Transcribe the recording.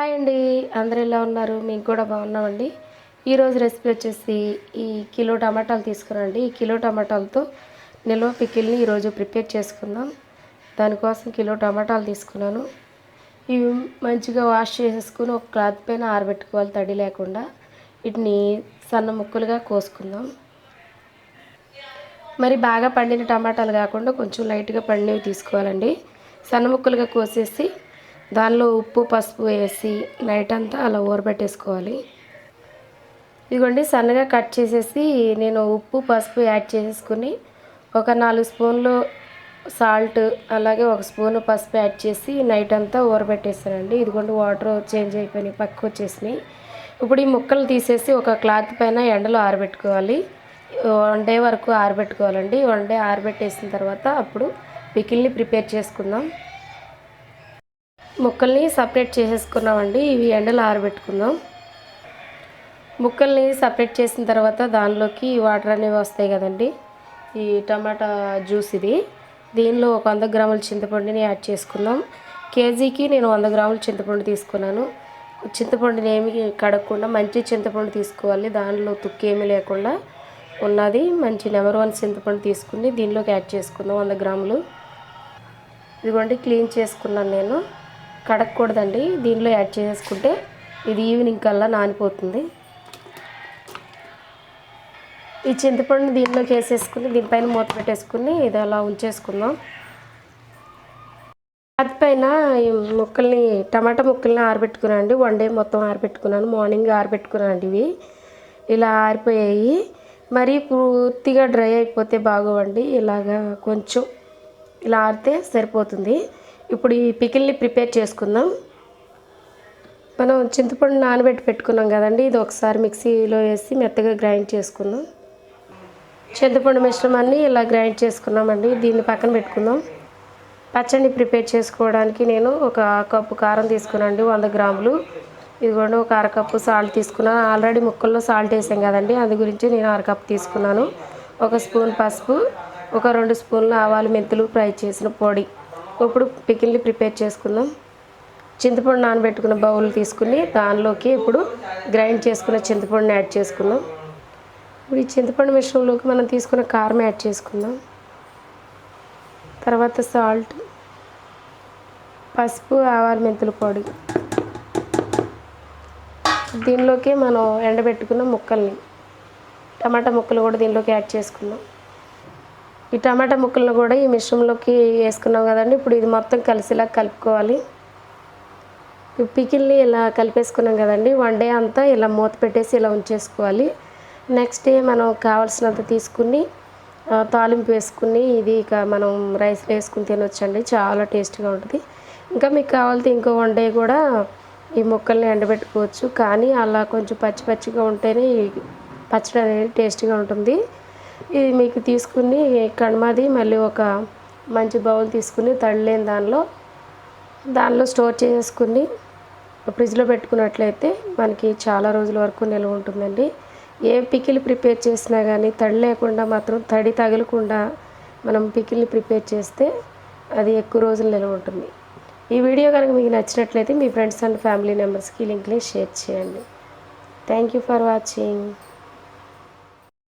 Hi అండి. అందరూ ఎలా ఉన్నారు? మీకు కూడా బాగున్నామండి. ఈరోజు రెసిపీ వచ్చేసి ఈ కిలో టమాటాలు తీసుకురండి. ఈ కిలో టమాటాలతో నిల్వ పికిల్ని ఈరోజు ప్రిపేర్ చేసుకుందాం. దానికోసం కిలో టమాటాలు తీసుకున్నాను. ఇవి మంచిగా వాష్ చేసేసుకుని ఒక క్లాత్ పైన ఆరబెట్టుకోవాలి తడి లేకుండా. వీటిని సన్న ముక్కలుగా కోసుకుందాం. మరి బాగా పండిన టమాటాలు కాకుండా కొంచెం లైట్గా పండినవి తీసుకోవాలండి. సన్న ముక్కలుగా కోసేసి దానిలో ఉప్పు పసుపు వేసి నైట్ అంతా అలా ఊరబెట్టేసుకోవాలి. ఇదిగోండి సన్నగా కట్ చేసేసి నేను ఉప్పు పసుపు యాడ్ చేసేసుకుని ఒక నాలుగు స్పూన్లు సాల్ట్ అలాగే ఒక స్పూన్ పసుపు యాడ్ చేసి నైట్ అంతా ఊరబెట్టేస్తానండి. ఇదిగోండి వాటర్ చేంజ్ అయిపోయినాయి పక్కకు వచ్చేసినాయి. ఇప్పుడు ఈ ముక్కలు తీసేసి ఒక క్లాత్ పైన ఎండలో ఆరబెట్టుకోవాలి. వన్ డే వరకు ఆరబెట్టుకోవాలండి. వన్ డే ఆరబెట్టేసిన తర్వాత అప్పుడు పికిల్ని ప్రిపేర్ చేసుకుందాం. ముక్కల్ని సపరేట్ చేసేసుకున్నామండి. ఇవి ఎండలో ఆరబెట్టుకుందాం. ముక్కల్ని సపరేట్ చేసిన తర్వాత దానిలోకి వాటర్ అనేవి వస్తాయి కదండి. ఈ టమాటా జ్యూస్ ఇది. దీనిలో ఒక వంద గ్రాముల చింతపండుని యాడ్ చేసుకుందాం. కేజీకి నేను వంద గ్రాముల చింతపండు తీసుకున్నాను. చింతపండుని ఏమి కడగకుండా మంచి చింతపండు తీసుకోవాలి. దానిలో తుక్కేమీ లేకుండా ఉన్నది. మంచి నెంబర్ వన్ చింతపండు తీసుకుని దీనిలోకి యాడ్ చేసుకుందాం. వంద గ్రాములు. ఇదిగోండి క్లీన్ చేసుకున్నాను నేను. కడగకూడదండి దీనిలో యాడ్ చేసుకుంటే ఇది ఈవినింగ్ కల్లా నానిపోతుంది. ఈ చింతపండుని దీనిలోకి వేసేసుకుని దీనిపైన మూత పెట్టేసుకుని ఇది అలా ఉంచేసుకుందాం. పైన ఈ ముక్కల్ని టమాటా ముక్కల్ని ఆరబెట్టుకున్నాను వన్ డే మొత్తం ఆరబెట్టుకున్నాను. మార్నింగ్ ఆరబెట్టుకున్నాను ఇవి. ఇలా ఆరిపోయాయి. మరీ పూర్తిగా డ్రై అయిపోతే బాగోవండి. ఇలాగా కొంచెం ఇలా ఆరితే సరిపోతుంది. ఇప్పుడు ఈ పికిల్ని ప్రిపేర్ చేసుకుందాం. మనం చింతపండు నానబెట్టి పెట్టుకున్నాం కదండి ఇది ఒకసారి మిక్సీలో వేసి మెత్తగా గ్రైండ్ చేసుకుందాం. చింతపండు మిశ్రమాన్ని ఇలా గ్రైండ్ చేసుకున్నామండి దీన్ని పక్కన పెట్టుకుందాం. పచ్చడి ప్రిపేర్ చేసుకోవడానికి నేను ఒక కప్పు కారం తీసుకున్నాండి వంద గ్రాములు. ఇదిగోండి ఒక అరకప్పు సాల్ట్ తీసుకున్నాను ఆల్రెడీ ముక్కల్లో సాల్ట్ వేసాం కదండి అందు గురించి నేను అరకప్పు తీసుకున్నాను. ఒక స్పూన్ పసుపు ఒక రెండు స్పూన్లు ఆవాలు మెంతులు ఫ్రై చేసిన పొడి. ఇప్పుడు పికిల్ని ప్రిపేర్ చేసుకుందాం. చింతపండు నానబెట్టుకున్న బౌల్ తీసుకుని దానిలోకి ఇప్పుడు గ్రైండ్ చేసుకున్న చింతపండుని యాడ్ చేసుకుందాం. ఇప్పుడు ఈ చింతపండు మిశ్రమంలోకి మనం తీసుకున్న కారం యాడ్ చేసుకుందాం. తర్వాత సాల్ట్ పసుపు ఆవాల మెంతుల పొడి. దీనిలోకి మనం ఎండబెట్టుకున్న ముక్కల్ని టమాటా ముక్కలు కూడా దీనిలోకి యాడ్ చేసుకుందాం. ఈ టమాటా ముక్కలను కూడా ఈ మిశ్రమంలోకి వేసుకున్నాం కదండి. ఇప్పుడు ఇది మొత్తం కలిసిలా కలుపుకోవాలి. ఈ పికిల్ని ఇలా కలిపేసుకున్నాం కదండి. వన్ డే అంతా ఇలా మూత పెట్టేసి ఇలా ఉంచేసుకోవాలి. నెక్స్ట్ డే మనం కావాల్సినంత తీసుకుని తాలింపు వేసుకుని ఇది ఇక మనం రైస్ వేసుకుని తినొచ్చండి. చాలా టేస్ట్గా ఉంటుంది. ఇంకా మీకు కావాలంటే ఇంకో వన్ డే కూడా ఈ ముక్కల్ని ఎండబెట్టుకోవచ్చు. కానీ అలా కొంచెం పచ్చి పచ్చిగా ఉంటేనే పచ్చడి అనేది టేస్ట్గా ఉంటుంది. ఇది మీకు తీసుకుని కణమాది మళ్ళీ ఒక మంచి బౌల్ తీసుకుని తడలేని దానిలో దానిలో స్టోర్ చేసుకుని ఫ్రిడ్జ్లో పెట్టుకున్నట్లయితే మనకి చాలా రోజుల వరకు నిల్వ ఉంటుందండి. ఏ పికిల్ ప్రిపేర్ చేసినా కానీ తడి లేకుండా మాత్రం తడి తగలకుండా మనం పికిల్ని ప్రిపేర్ చేస్తే అది ఎక్కువ రోజులు నిల్వ ఉంటుంది. ఈ వీడియో కనుక మీకు నచ్చినట్లయితే మీ ఫ్రెండ్స్ అండ్ ఫ్యామిలీ మెంబర్స్కి లింక్ని షేర్ చేయండి. Thank you for watching.